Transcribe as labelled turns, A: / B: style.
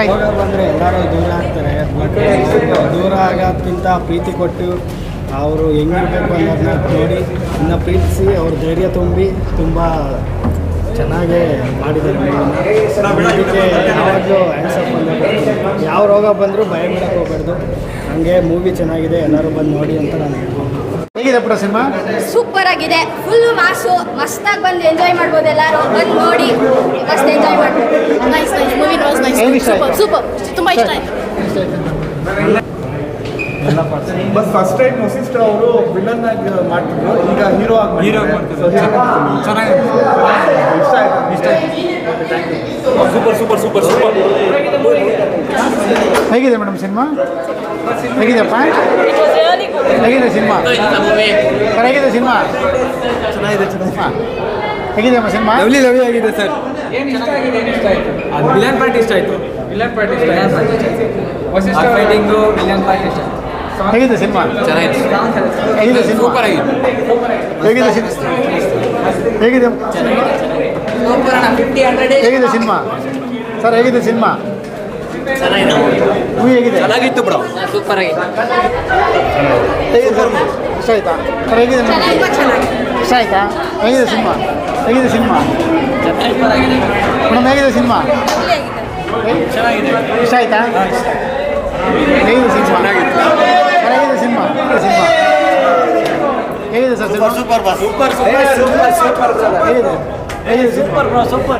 A: ಆಯ್ತು
B: ಹೋಗ ಬಂದರೆ ಎಲ್ಲರೂ ದೂರ ಆಗ್ತಾರೆ. ಬಟ್ ದೂರ ಆಗೋದ್ಕಿಂತ ಪ್ರೀತಿ ಕೊಟ್ಟು ಅವರು ಹೆಂಗಿರ್ಬೇಕು ಅನ್ನೋದನ್ನ ನೋಡಿ ಇನ್ನು ಪ್ರೀತಿಸಿ ಅವ್ರ ಧೈರ್ಯ ತುಂಬಿ ತುಂಬ ಚೆನ್ನಾಗೇ ಮಾಡಿದ್ದಾರೆ. ಯಾವಾಗಲೂ ಆನ್ಸರ್ ಬಂದರೆ ಯಾವ ರೋಗ ಬಂದರೂ ಭಯ ಬಿಡಕ್ಕೆ ಹೋಗ್ಬಾರ್ದು. ಹಂಗೆ ಮೂವಿ ಚೆನ್ನಾಗಿದೆ ಎಲ್ಲರೂ ಬಂದು ನೋಡಿ ಅಂತ ನಾನು ಹೇಳ್ಬೋದು
A: ಹೇಗಿದೆ ಸಿನಿಮಾ
C: ಸೂಪರ್ ಆಗಿದೆ. ಫುಲ್ ಮಾಸು ಮಸ್ತಾಗಿ ಬಂದು ಎಂಜಾಯ್ ಮಾಡ್ಬೋದು ಎಲ್ಲರೂ. ಬಂದು ನೋಡಿ. ಮಸ್ತ್ ಎಂಜಾಯ್ ಮಾಡ್ಬೋದು.
A: ಏನ್ ಇಷ್ಟ ಆಯ್ತು?
D: ಸೂಪರ್ ತುಂಬಾ ಇಷ್ಟ ಆಯ್ತು.
E: ಬಟ್ ಫಸ್ಟ್ ಟೈಮ್ ವಸಿಷ್ಠ ಅವರು ವಿಲನ್ ಆಗಿ ಮಾಡ್ತಿದ್ರು. ಈಗ ಹೀರೋ ಆಗಿ ಹೀರೋ ಚೆನ್ನಾಗಿ ಇಷ್ಟ ಆಯ್ತು? ಇಷ್ಟ
F: ಸೂಪರ್ ಸೂಪರ್ ಸೂಪರ್ ಸೂಪರ್
A: ಹೇಗಿದೆ ಮೇಡಮ್ ಸಿನಿಮಾ? ಹೇಗಿದೆಪ್ಪ ಹೇಗಿದೆ ಸಿನಿಮಾ? ಸರ್ ಹೇಗಿದೆ ಸಿನಿಮಾ?
E: ಚೆನ್ನಾಗಿದೆ ಚೆನ್ನಾಗಿದೆ.
A: ಹೇಗಿದೆ ಸಿನಿಮಾ?
E: ಲವ್ಲಿ ಲವ್ಲಿ ಆಗಿದೆ ಸರ್
F: ಅದು ವಿಲನ್ ಪಾರ್ಟ್ ಇಷ್ಟ ಆಯ್ತು? ವಿಲನ್ ಪಾರ್ಟ್ ಇಷ್ಟ ಆಯ್ತು. ಫೈಟಿಂಗು ವಿಲನ್ ಪಾರ್ಟ್ ಇಷ್ಟ
A: ಹೇಗಿದೆ ಸಿನಿಮಾ?
F: ಚೆನ್ನಾಗಿತ್ತು
A: ಹೇಗಿದೆ ಸಿನಿಮಾ?
F: ಸೂಪರ್ ಆಗಿದೆ.
A: ಹೇಗಿದೆ ಸಿನಿಮಾ? ಹೇಗಿದೆ? ಹೇಗಿದೆ ಸಿನಿಮಾ? ಸರ್ ಹೇಗಿದೆ ಸಿನಿಮಾ? ಮೂವಿ ಹೇಗಿದೆ?
F: ಚೆನ್ನಾಗಿತ್ತು ಬ್ರೋ ಸೂಪರ್ ಆಗಿದೆ.
A: ಹೇಗಿದೆ ಸರ್? ಇಷ್ಟ ಆಯ್ತಾ? ಸರ್ ಹೇಗಿದೆ ಇಷ್ಟ ಆಯ್ತಾ? ಹೇಗಿದೆ ಸಿನಿಮಾ? ಹೇಗಿದೆ ಸಿನಿಮಾ? ಮೇಡಮ್ ಹೇಗಿದೆ ಸಿನಿಮಾ? ಇಷ್ಟ ಆಯ್ತಾ? ಹೇಗಿದೆ ಸಿನಿಮಾ? ಚೆನ್ನಾಗಿದೆ. ಸಿನಿಮಾ? ಸಿನಿಮಾ? ಹೇಗಿದೆ sir super
F: super super. Super super super
A: ಹೇಗಿದೆ ಸೂಪರ್. ಸಿನಿಮಾ